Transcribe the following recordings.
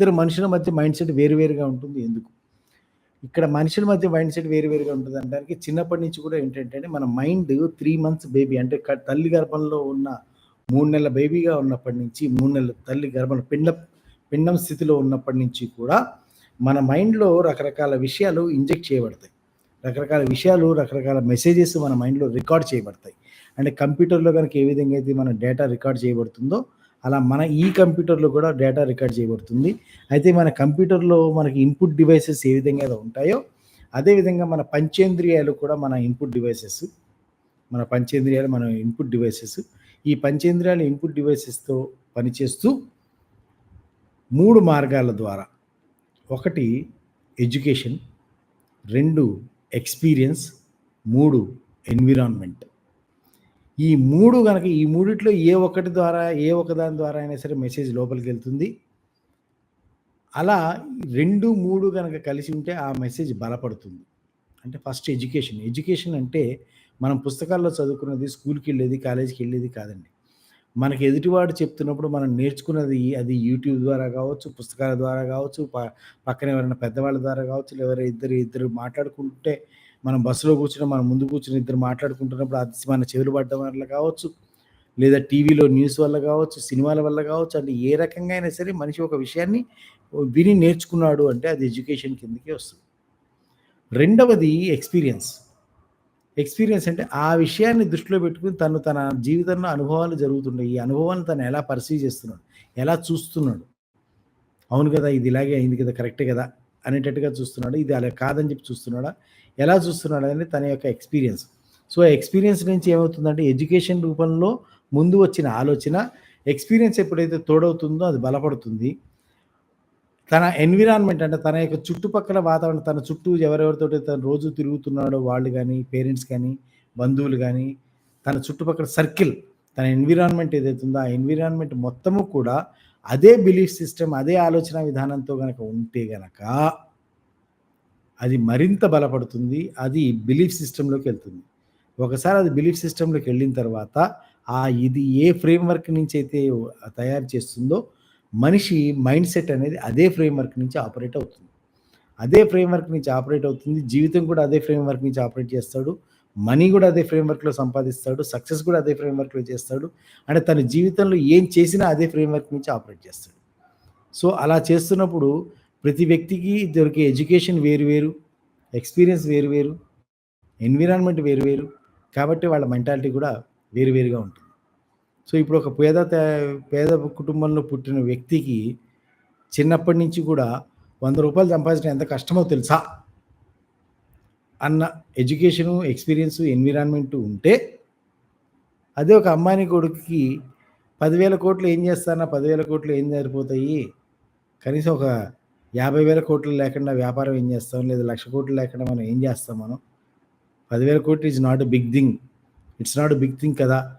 ఇద్దరు మనుషుల మధ్య మైండ్ సెట్ వేరు వేరుగా ఉంటుంది. ఎందుకు? ఇక్కడ మనుషుల మధ్య మైండ్ సెట్ వేరు వేరుగా ఉంటుంది అనడానికి చిన్నప్పటి నుంచి కూడా ఏంటంటే మన మైండ్ త్రీ మంత్స్ బేబీ అంటే తల్లి గర్భంలో ఉన్న మూడు నెలల బేబీగా ఉన్నప్పటి నుంచి మూడు నెలల తల్లి గర్భం పిండ పిండం స్థితిలో ఉన్నప్పటి నుంచి కూడా మన మైండ్లో రకరకాల విషయాలు ఇంజెక్ట్ చేయబడతాయి. రకరకాల విషయాలు రకరకాల మెసేజెస్ మన మైండ్లో రికార్డ్ చేయబడతాయి. అంటే కంప్యూటర్లో కనుక ఏ విధంగా అయితే మన డేటా రికార్డ్ చేయబడుతుందో అలా మన ఈ కంప్యూటర్లో కూడా డేటా రికార్డ్ చేయబడుతుంది. అయితే మన కంప్యూటర్లో మనకి ఇన్పుట్ డివైసెస్ ఏ విధంగా అయితే ఉంటాయో అదేవిధంగా మన పంచేంద్రియాలు కూడా మన ఇన్పుట్ డివైసెస్. మన పంచేంద్రియాలు మన ఇన్పుట్ డివైసెస్. ఈ పంచేంద్రియాలు ఇన్పుట్ డివైసెస్తో పనిచేస్తూ మూడు మార్గాల ద్వారా ఒకటి ఎడ్యుకేషన్ రెండు ఎక్స్పీరియన్స్ మూడు ఎన్విరాన్మెంట్. ఈ మూడు కనుక ఈ మూడిట్లో ఏ ఒక్కటి ద్వారా ఏ ఒకదాని ద్వారా అయినా సరే మెసేజ్ లోపలికి వెళ్తుంది. అలా రెండు మూడు కనుక కలిసి ఉంటే ఆ మెసేజ్ బలపడుతుంది. అంటే ఫస్ట్ ఎడ్యుకేషన్. ఎడ్యుకేషన్ అంటే మనం పుస్తకాల్లో చదువుకున్నది స్కూల్కి వెళ్ళేది కాలేజీకి వెళ్ళేది కాదండి. మనకి ఎదుటివాడు చెప్తున్నప్పుడు మనం నేర్చుకున్నది అది యూట్యూబ్ ద్వారా కావచ్చు పుస్తకాల ద్వారా కావచ్చు ప- పక్కన ఎవరైనా పెద్దవాళ్ళ ద్వారా కావచ్చు ఎవరైనా ఇద్దరు ఇద్దరు మాట్లాడుకుంటే మనం బస్సులో కూర్చుని మనం ముందు కూర్చుని ఇద్దరు మాట్లాడుకుంటున్నప్పుడు అది మన చెవులు పడ్డం వల్ల కావచ్చు లేదా టీవీలో న్యూస్ వల్ల కావచ్చు సినిమాల వల్ల కావచ్చు అంటే ఏ రకంగా అయినా సరే మనిషి ఒక విషయాన్ని విని నేర్చుకున్నాడు అంటే అది ఎడ్యుకేషన్ కిందకే వస్తుంది. రెండవది ఎక్స్పీరియన్స్. ఎక్స్పీరియన్స్ అంటే ఆ విషయాన్ని దృష్టిలో పెట్టుకుని తను తన జీవితంలో అనుభవాలు జరుగుతున్నాయి ఈ అనుభవాన్ని తను ఎలా పర్సీవ్ చేస్తున్నాడు ఎలా చూస్తున్నాడు. అవును కదా ఇది ఇలాగే అయింది కదా కరెక్టే కదా. అనేటట్టుగా చూస్తున్నాడు? ఇది అలా కాదని చెప్పి చూస్తున్నాడా? ఎలా చూస్తున్నాడు అనేది తన యొక్క ఎక్స్పీరియన్స్. సో ఎక్స్పీరియన్స్ నుంచి ఏమవుతుందంటే ఎడ్యుకేషన్ రూపంలో ముందు వచ్చిన ఆలోచన ఎక్స్పీరియన్స్ ఎప్పుడైతే తోడవుతుందో అది బలపడుతుంది. తన ఎన్విరాన్మెంట్ అంటే తన యొక్క చుట్టుపక్కల వాతావరణం తన చుట్టూ ఎవరెవరితో తను రోజు తిరుగుతున్నాడో వాళ్ళు కానీ పేరెంట్స్ కానీ బంధువులు కానీ తన చుట్టుపక్కల సర్కిల్ తన ఎన్విరాన్మెంట్ ఏదైతుందో ఆ ఎన్విరాన్మెంట్ మొత్తము కూడా అదే బిలీఫ్ సిస్టమ్ అదే ఆలోచన విధానంతో కనుక ఉంటే గనక అది మరింత బలపడుతుంది అది బిలీఫ్ సిస్టంలోకి వెళ్తుంది. ఒకసారి అది బిలీఫ్ సిస్టంలోకి వెళ్ళిన తర్వాత ఆ ఇది ఏ ఫ్రేమ్వర్క్ నుంచి అయితే తయారు చేస్తుందో మనిషి మైండ్ సెట్ అనేది అదే ఫ్రేమ్వర్క్ నుంచి ఆపరేట్ అవుతుంది. అదే ఫ్రేమ్వర్క్ నుంచి ఆపరేట్ అవుతుంది జీవితం కూడా అదే ఫ్రేమ్వర్క్ నుంచి ఆపరేట్ చేస్తాడు మనీ కూడా అదే ఫ్రేమ్వర్క్లో సంపాదిస్తాడు సక్సెస్ కూడా అదే ఫ్రేమ్వర్క్లో చేస్తాడు అంటే తన జీవితంలో ఏం చేసినా అదే ఫ్రేమ్వర్క్ నుంచి ఆపరేట్ చేస్తాడు. సో అలా చేస్తున్నప్పుడు ప్రతి వ్యక్తికి దొరికే ఎడ్యుకేషన్ వేరు వేరు ఎక్స్పీరియన్స్ వేరు వేరు ఎన్విరాన్మెంట్ వేరు వేరు కాబట్టి వాళ్ళ మెంటాలిటీ కూడా వేరు వేరుగా ఉంటుంది. సో ఇప్పుడు ఒక పేద పేద కుటుంబంలో పుట్టిన వ్యక్తికి చిన్నప్పటి నుంచి కూడా వంద రూపాయలు సంపాదించడం ఎంత కష్టమో తెలుసా? అన్న ఎడ్యుకేషను ఎక్స్పీరియన్స్ ఎన్విరాన్మెంట్ ఉంటే అదే ఒక అమ్మాయిని కొడుకుకి పదివేల కోట్లు ఏం చేస్తానా? పదివేల కోట్లు ఏం సరిపోతాయి? కనీసం ఒక యాభై వేల కోట్లు లేకుండా వ్యాపారం ఏం చేస్తాం? లేదా లక్ష కోట్లు లేకుండా మనం ఏం చేస్తాం మనం? పదివేల కోట్లు is not big thing it's not big thing కదా?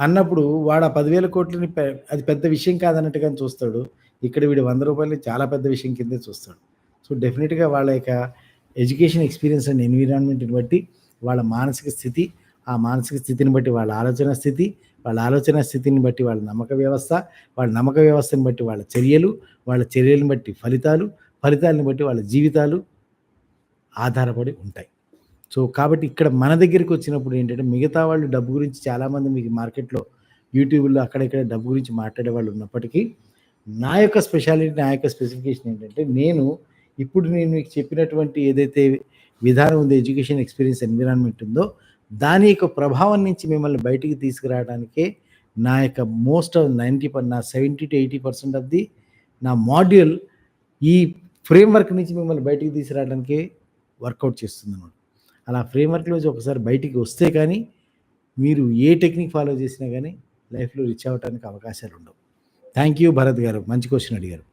అన్నప్పుడు వాడు ఆ పదివేల కోట్లని అది పెద్ద విషయం కాదన్నట్టుగా చూస్తాడు. ఇక్కడ వీడు వంద రూపాయలు చాలా పెద్ద విషయం కిందే చూస్తాడు. సో డెఫినెట్గా వాళ్ళ యొక్క ఎడ్యుకేషన్ ఎక్స్పీరియన్స్ అండ్ ఎన్విరాన్మెంట్ని బట్టి వాళ్ళ మానసిక స్థితి ఆ మానసిక స్థితిని బట్టి వాళ్ళ ఆలోచన స్థితి వాళ్ళ ఆలోచన స్థితిని బట్టి వాళ్ళ నమ్మక వ్యవస్థ వాళ్ళ నమ్మక వ్యవస్థని బట్టి వాళ్ళ చర్యలు వాళ్ళ చర్యలను బట్టి ఫలితాలు ఫలితాలను బట్టి వాళ్ళ జీవితాలు ఆధారపడి ఉంటాయి. సో కాబట్టి ఇక్కడ మన దగ్గరికి వచ్చినప్పుడు ఏంటంటే మిగతా వాళ్ళు డబ్బు గురించి చాలామంది మీకు మార్కెట్లో యూట్యూబ్లో అక్కడెక్కడ డబ్బు గురించి మాట్లాడే వాళ్ళు ఉన్నప్పటికీ నా యొక్క స్పెషాలిటీ నా యొక్క స్పెసిఫికేషన్ ఏంటంటే నేను ఇప్పుడు నేను మీకు చెప్పినటువంటి ఏదైతే విధానం ఉందో ఎడ్యుకేషన్ ఎక్స్పీరియన్స్ ఎన్విరాన్మెంట్ ఉందో దాని యొక్క ప్రభావం నుంచి మిమ్మల్ని బయటికి తీసుకురావడానికే నా యొక్క మోస్ట్ ఆఫ్ నైంటీ నా seventy to eighty percent of the నా మాడ్యూల్ ఈ ఫ్రేమ్వర్క్ నుంచి మిమ్మల్ని బయటికి తీసుకురావడానికే వర్కౌట్ చేస్తుంది అనమాట అలా ఫ్రేమ్వర్క్లో నుంచి ఒకసారి బయటికి వస్తే కానీ మీరు ఏ టెక్నిక్ ఫాలో చేసినా కానీ లైఫ్లో రీచ్ అవ్వడానికి అవకాశాలు ఉండవు. థ్యాంక్ యూ భరత్ గారు. మంచి క్వశ్చన్ అడిగారు.